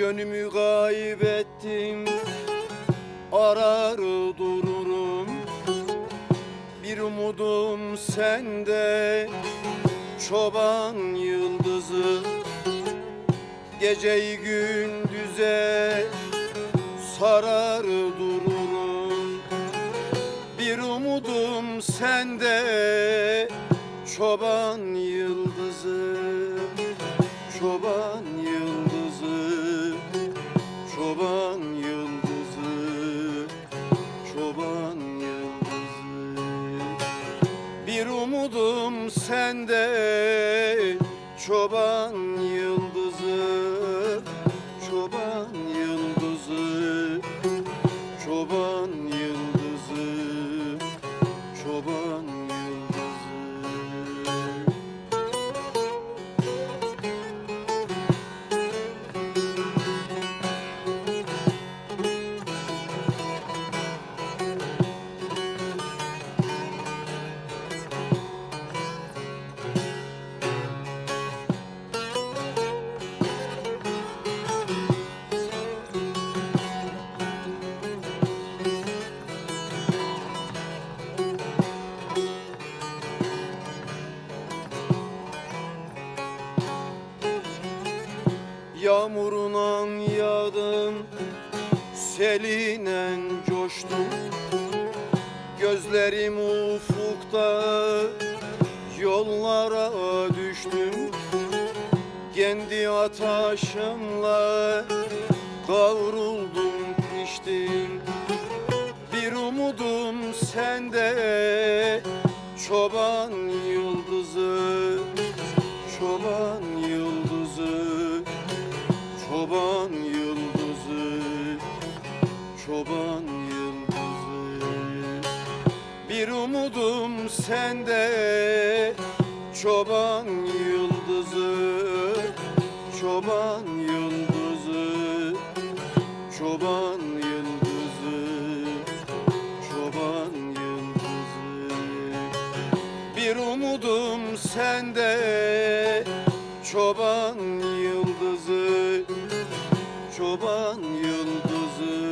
Yönümü kaybettim. Arar dururum Bir umudum sende. Çoban yıldızı Geceyi gündüze Sarar dururum. Bir umudum sende Çoban yıldızı umudum sende Çoban yıldızı Yağmuruna yağdım Selinen coştum Gözlerim ufukta Yollara düştüm. Kendi ataşımla Kavruldum piştim Bir umudum sende Çoban yıldızı yıldızı Çoban yıldızı. Bir umudum sende Çoban yıldızı Çoban yıldızı. Çoban yıldızı Çoban yıldızı. Bir umudum sende Çoban yıldızı yıldızı